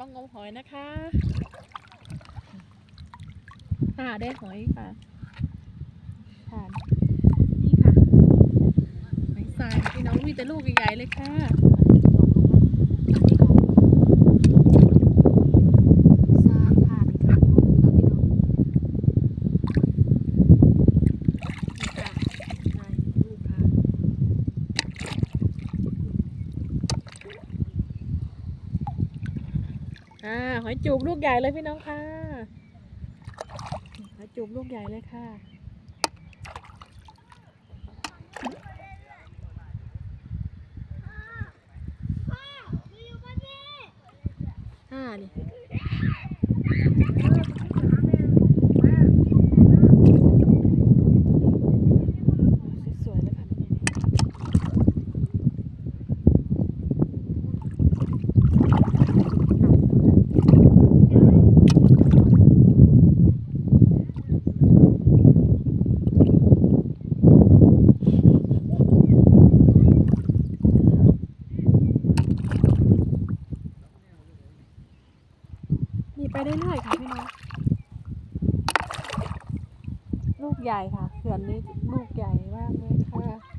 มางมหอยนะคะค่ะได้หอยค่ะค่ะนี่ค่ะหอยทรายพี่น้องมีแต่ลูกใหญ่ๆเลยค่ะทรายค่ะนี่ค่ะลูกค่ะพี่น้องนี่ค่ะทรายลูกค่ะ อ่าหอยจูบลูกใหญ่เลยพี่น้องค่ะ หอยจูบลูกใหญ่เลยค่ะ อ่านี่สวยๆเลยค่ะมีไป เรื่อยๆค่ะพี่น้อง ลูกใหญ่ค่ะเขื่อนนี้ลูกใหญ่มากเลยค่ะ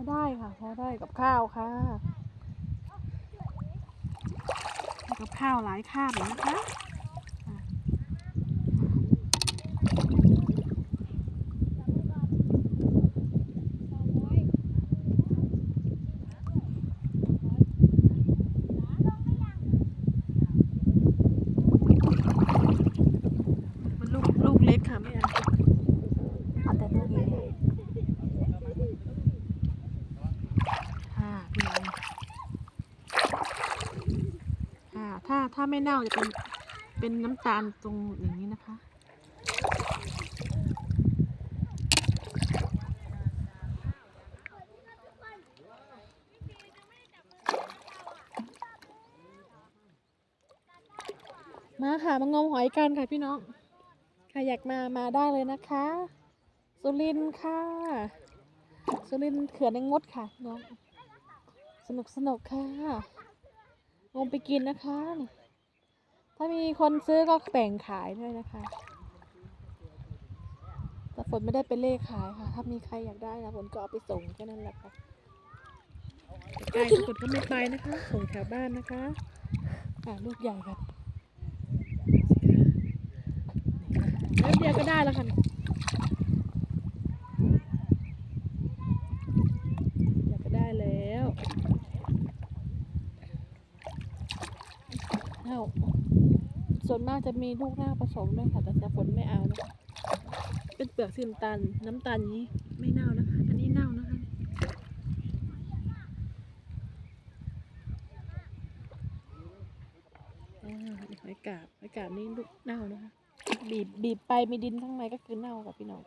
อได้ค่ะ พอได้กับข้าวค่ะ กับข้าวหลายคาบนะคะมันลูกเล็กค่ะไม่เอาเอาแต่ลูกใหญ่ๆ ค่ะพี่น้อง ค่ะ ถ้าถ้าไม่เน่าจะเป็นเป็นน้ำตาลตรงอย่างนี้นะคะ มาค่ะมางมหอยกันค่ะพี่น้องใครอยากมามาได้เลยนะคะ สุรินค่ะ สุรินเขื่อนแองดค่ะน้อง สนุกสนุกค่ะ ลงไปกินนะคะนี่ถ้ามีคนซื้อก็แบ่งขายด้วยนะคะ แต่ฝนไม่ได้เป็นเลขขายค่ะ ถ้ามีใครอยากได้นะฝนก็เอาไปส่งแค่นั้นแหละค่ะใกล้ๆฝนก็ไม่ไปนะคะ ส่งแถวบ้านนะคะค่ะลูกใหญ่ค่ะแล้วเดียวก็ได้แล้วค่ะ อยากก็ได้แล้ว เน่าส่วนมากจะมีลูกหน้าผสมด้วยค่ะแต่แต่ฝนไม่เอานะคะเป็นเปลือกสีน้ำตาลน้ำตาลนี้ไม่เน่านะคะ อันนี้เน่านะคะอ่าหอยกาบหอยกาบนี่ลูกเน่านะคะ บีบบีบไปมีดินข้างในก็คือเน่าค่ะพี่น้อง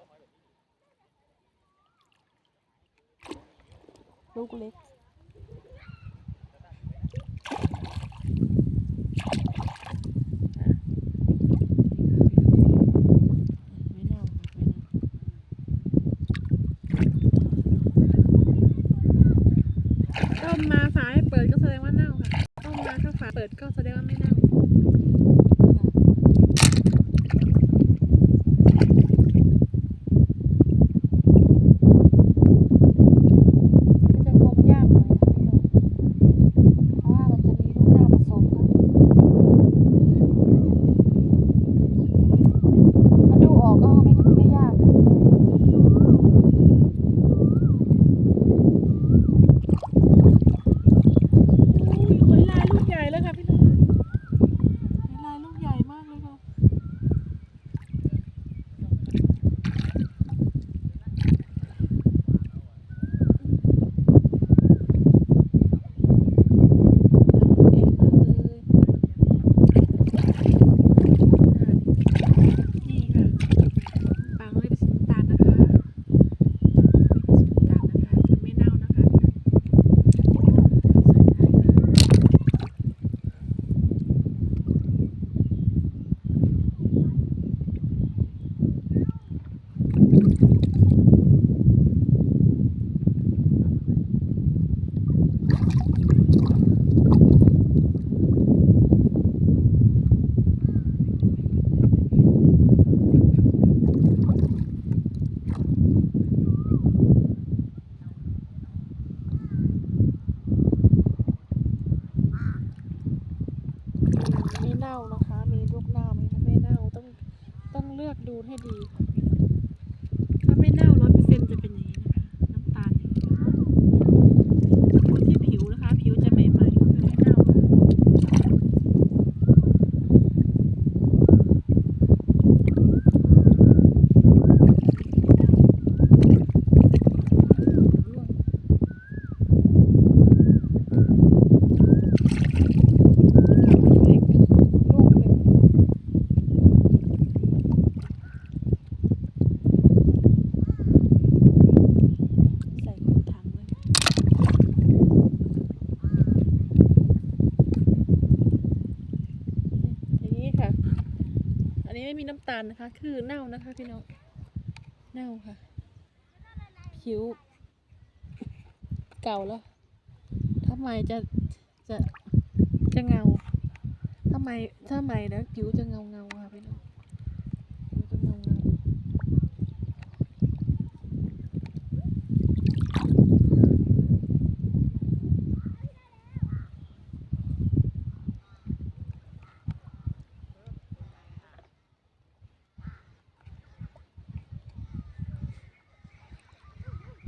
ลูกเล็ก ไม่เน่าไม่เน่า ต้มมาฝาให้เปิดก็แสดงว่าเน่าค่ะ ต้มมาถ้าฝาเปิดก็แสดงว่าไม่เน่ามันจะงมยากหน่อยค่ะพี่น้องเพราะว่ามันจะมีลูกเน่าผสมค่ะถ้าดูออกก็ไม่ไม่ยากอุ้ยหอยลายลูกใหญ่แล้วค่ะพี่น้อง ไม่เน่านะคะ มีลูกเน่าไหมคะไม่เน่าต้องต้อง เลือกดูให้ดีค่ะถ้าไม่เน่าร้อยเปอร์เซ็นต์จะเป็นอย่างนี้นะคะ น้ำตาลอย่างนี้ดูที่ผิวนะคะ ผิวจะใหม่ๆก็คือไม่เน่าค่ะร่วง เล็กลูกหนึ่งใส่กระถางเลยอย่างนี้ค่ะ อันนี้ไม่มีน้ำตาลนะคะ คือเน่านะคะพี่น้องเน่าค่ะ ผิว เก่าแล้วทำไมจะจะจะเงาทำไมถ้าไมแล้วผิวจะเงาเงาค่ะพี่น้องผิวจะเงาเงา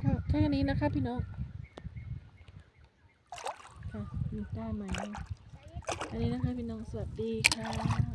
ก็แค่นี้นะคะพี่น้องค่ะได้ไหมอันนี้นะคะพี่น้องสวัสดีค่ะ